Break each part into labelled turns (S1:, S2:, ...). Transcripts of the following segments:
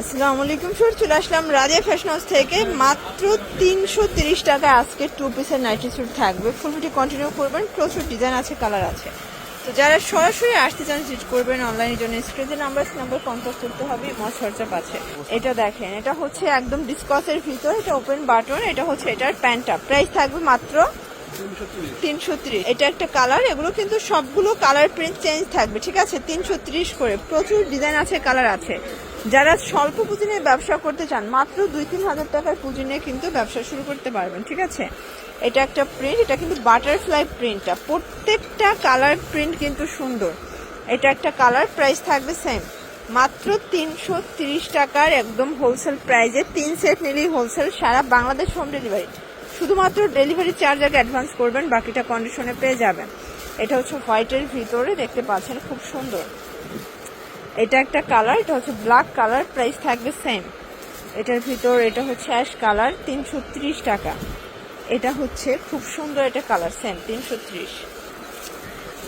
S1: আসসালামু আলাইকুম স্যার চলে আসলাম রাজিয়া ফ্যাশন হাউস থেকে। মাত্র তিনশো তিরিশ টাকা আজকে টু পিসের নাইটি স্যুট থাকবে। ফুল কন্টিনিউ করবেন, প্রচুর ডিজাইন আছে কালার আছে। তো যারা সরাসরি আসতে চান ভিজিট করবেন অনলাইনের জন্য। স্ক্রিনে নাম্বার নাম্বার কন্ট্যাক্ট করতে হবে মস হোয়াটসঅ্যাপ আছে। এটা দেখেন, এটা হচ্ছে একদম ডিসকাসের ভিতর, এটা ওপেন বাটন এটা হচ্ছে এটার প্যান্টটা প্রাইস থাকবে মাত্র তিনশো ত্রিশ। এটা একটা কালার এগুলো কিন্তু সবগুলো কালার প্রিন্ট চেঞ্জ থাকবে, ঠিক আছে? তিনশো ত্রিশ করে। প্রচুর ডিজাইন আছে কালার আছে। যারা স্বল্প পুঁজি নিয়ে ব্যবসা করতে চান, মাত্র দুই তিন হাজার টাকার পুঁজি নিয়ে কিন্তু ব্যবসা শুরু করতে পারবেন, ঠিক আছে? এটা একটা প্রিন্ট এটা কিন্তু বাটারফ্লাই প্রিন্টটা প্রত্যেকটা কালার প্রিন্ট কিন্তু সুন্দর। এটা একটা কালার প্রাইস থাকবে সেম মাত্র তিনশো তিরিশ টাকার একদম হোলসেল প্রাইজে তিন সেট নিলেই হোলসেল সারা বাংলাদেশ হোম ডেলিভারি শুধুমাত্র ডেলিভারি চার্জ আগে অ্যাডভান্স করবেন, বাকিটা কন্ডিশনে পেয়ে যাবেন। এটা হচ্ছে হোয়াইটের ভিতরে দেখতে পাচ্ছেন, খুব সুন্দর। এটা একটা কালার, এটা হচ্ছে ব্ল্যাক কালার, প্রাইস থাকবে সেম এটার ভিতর এটা হচ্ছে অ্যাশ কালার, তিনশো ত্রিশ টাকা। এটা হচ্ছে খুব সুন্দর এটা কালার সেম তিনশো ত্রিশ।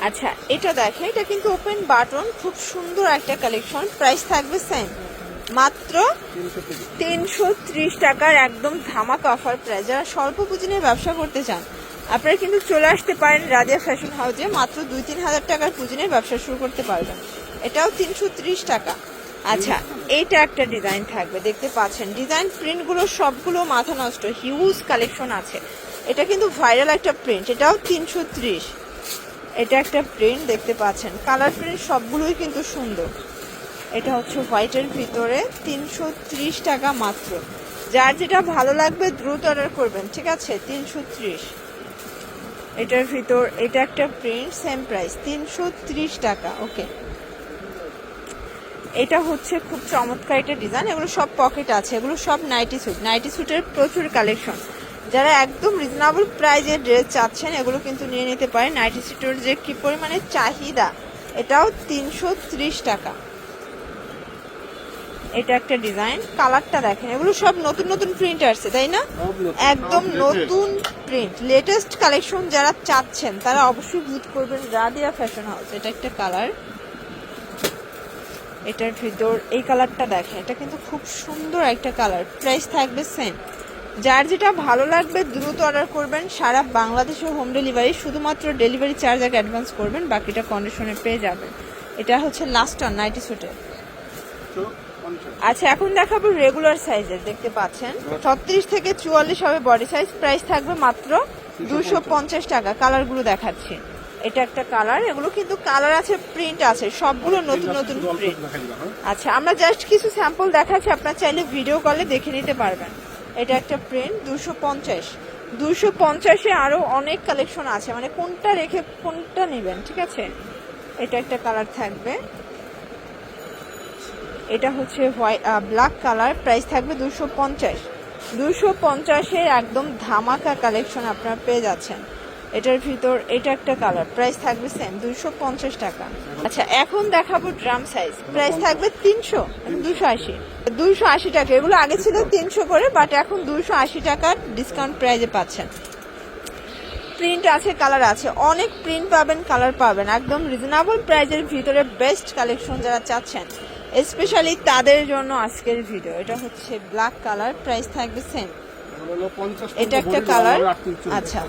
S1: আচ্ছা এটা দেখে, এটা কিন্তু ওপেন বাটন খুব সুন্দর একটা কালেকশন প্রাইস থাকবে সেম মাত্র তিনশো ত্রিশ টাকার একদম ধামাকা অফার প্রাইস যারা স্বল্প পুঁজি নিয়ে ব্যবসা করতে চান, আপনারা কিন্তু চলে আসতে পারেন রাজিয়া ফ্যাশন হাউসে মাত্র দুই তিন হাজার টাকার পুঁজি নিয়ে ব্যবসা শুরু করতে পারবেন। এটাও তিনশো ত্রিশ টাকা। আচ্ছা এইটা একটা ডিজাইন থাকবে, দেখতে পাচ্ছেন। ডিজাইন প্রিন্টগুলো সবগুলো মাথা নষ্ট হিউজ কালেকশন আছে। এটা কিন্তু ভাইরাল একটা প্রিন্ট এটাও তিনশো ত্রিশ। এটা একটা প্রিন্ট দেখতে পাচ্ছেন। কালার প্রিন্ট সবগুলোই কিন্তু সুন্দর। এটা হচ্ছে হোয়াইটের ভিতরে, তিনশো ত্রিশ টাকা মাত্র। যার যেটা ভালো লাগবে, দ্রুত অর্ডার করবেন, ঠিক আছে? তিনশো ত্রিশ। এটার ভিতর, এটা একটা প্রিন্ট সেম প্রাইস তিনশো ত্রিশ টাকা ওকে এটা হচ্ছে খুব চমৎকার একটা ডিজাইন এগুলো সব পকেট আছে এগুলো সব নাইটি স্যুট নাইটি স্যুটের প্রচুর কালেকশন যারা একদম রিজনেবল প্রাইজে ড্রেস চাচ্ছেন এগুলো কিন্তু নিয়ে নিতে পারেন। নাইটি স্যুটের যে কী পরিমাণে চাহিদা এটাও তিনশো ত্রিশ টাকা। এটা একটা ডিজাইন কালারটা দেখেন এগুলো সব নতুন নতুন প্রিন্ট আসছে তাই না? একদম নতুন প্রিন্ট লেটেস্ট কালেকশন যারা চাচ্ছেন তারা অবশ্যই ভিজিট করবেন রাদিয়া ফ্যাশন হাউস এটা একটা কালার এটার ভিতর এই কালারটা দেখেন, এটা কিন্তু খুব সুন্দর একটা কালার। প্রাইস থাকবে সেম যার যেটা ভালো লাগবে দ্রুত অর্ডার করবেন। সারা বাংলাদেশে হোম ডেলিভারি শুধুমাত্র ডেলিভারি চার্জ আগে অ্যাডভান্স করবেন, বাকিটা কন্ডিশনে পেয়ে যাবেন। এটা হচ্ছে লাস্ট অন নাইটি স্যুটের আচ্ছা এখন দেখাবো রেগুলার সাইজের দেখতে পাচ্ছেন? ছত্রিশ থেকে চুয়াল্লিশ হবে বডি সাইজ প্রাইস থাকবে মাত্র দুশো পঞ্চাশ টাকা। কালারগুলো দেখাচ্ছি। এটা একটা কালার এগুলো কিন্তু কালার আছে প্রিন্ট আছে সবগুলো নতুন নতুন প্রিন্ট আচ্ছা আমরা জাস্ট কিছু স্যাম্পল দেখাচ্ছি আপনার চাইলে ভিডিও কলে দেখে নিতে পারবেন। এটা একটা প্রিন্ট দুশো পঞ্চাশ। দুশো পঞ্চাশে আরও অনেক কালেকশন আছে মানে কোনটা রেখে কোনটা নেবেন ঠিক আছে? এটা একটা কালার থাকবে। এটা হচ্ছে হোয়াইট ব্ল্যাক কালার প্রাইস থাকবে দুশো পঞ্চাশ। দুশো পঞ্চাশের একদম ধামাকা কালেকশন আপনারা পেয়ে যাচ্ছেন। এটার ভিতর এটা একটা কালার। প্রাইস থাকবে সেম দুশো পঞ্চাশ টাকা। আচ্ছা এখন দেখাবো ড্রাম সাইজ প্রাইস থাকবে তিনশো দুশো আশি। দুশো আশি টাকা এগুলো আগে ছিল তিনশো করে বাট এখন দুশো আশি টাকার ডিসকাউন্ট প্রাইজে পাচ্ছেন। প্রিন্ট আছে কালার আছে। অনেক প্রিন্ট পাবেন কালার পাবেন। একদম রিজনেবল প্রাইজের ভিতরে বেস্ট কালেকশন যারা চাচ্ছেন স্পেশালি তাদের জন্য আজকের ভিডিও এটা হচ্ছে ব্ল্যাক কালার প্রাইস থাকবে সেম এটা একটা কালার আচ্ছা।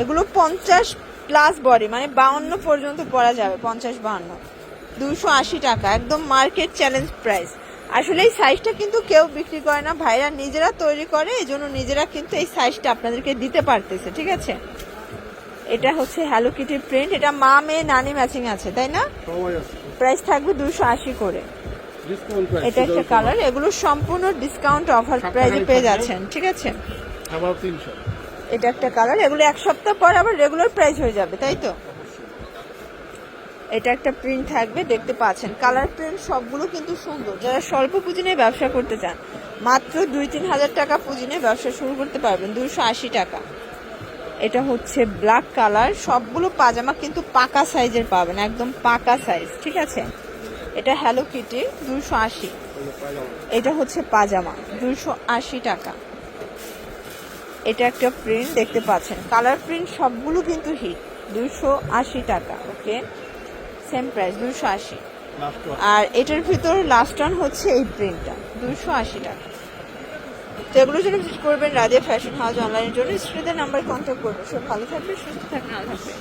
S1: এগুলো পঞ্চাশ প্লাস বডি মানে বাউন্ন পর্যন্ত পরা যাবে পঞ্চাশ বাউন্ন। দুশো আশি টাকা একদম মার্কেট চ্যালেঞ্জ প্রাইস আসলে এই সাইজটা কিন্তু কেউ বিক্রি করে না ভাইরা নিজেরা তৈরি করে এই জন্য নিজেরা কিন্তু এই সাইজটা আপনাদেরকে দিতে পারতেছে ঠিক আছে? এটা হচ্ছে হ্যালো কিটি প্রিন্ট এটা মা মেয়ে নানি ম্যাচিং আছে তাই না? প্রাইস থাকবে দুশো আশি করে। এটা একটা কালার এগুলো সম্পূর্ণ ডিসকাউন্ট অফার প্রাইজে পেয়ে যাচ্ছেন ঠিক আছে? এটা একটা কালার, এগুলো এক সপ্তাহ পর আবার রেগুলার প্রাইস হয়ে যাবে, তাই তো? এটা একটা প্রিন্ট থাকবে, দেখতে পাচ্ছেন। কালার প্রিন্ট সবগুলো কিন্তু সুন্দর। যারা স্বল্প পুঁজি নিয়ে ব্যবসা করতে চান, মাত্র দুই তিন হাজার টাকা পুঁজি নিয়ে ব্যবসা শুরু করতে পারবেন দুশো আশি টাকা। এটা হচ্ছে ব্ল্যাক কালার সবগুলো পাজামা কিন্তু পাকা সাইজের পাবেন, একদম পাকা সাইজ ঠিক আছে? এটা হ্যালো কিটি দুশো আশি। এটা হচ্ছে পাজামা দুশো আশি টাকা। এটা একটা প্রিন্ট দেখতে পাচ্ছেন। কালার প্রিন্ট সবগুলো কিন্তু হিট দুশো আশি টাকা ওকে সেম প্রাইস দুশো আশি। আর এটার ভিতর লাস্ট টান হচ্ছে এই প্রিন্টটা দুশো আশি টাকা। তো এগুলোর জন্য ভিজিট করবেন রাজিয়া ফ্যাশন হাউস অনলাইনের জন্য। স্ত্রীদের নাম্বার কন্ট্যাক্ট করবেন। সব ভালো থাকবে সুস্থ থাকবে আল্লাহ হাফেজ।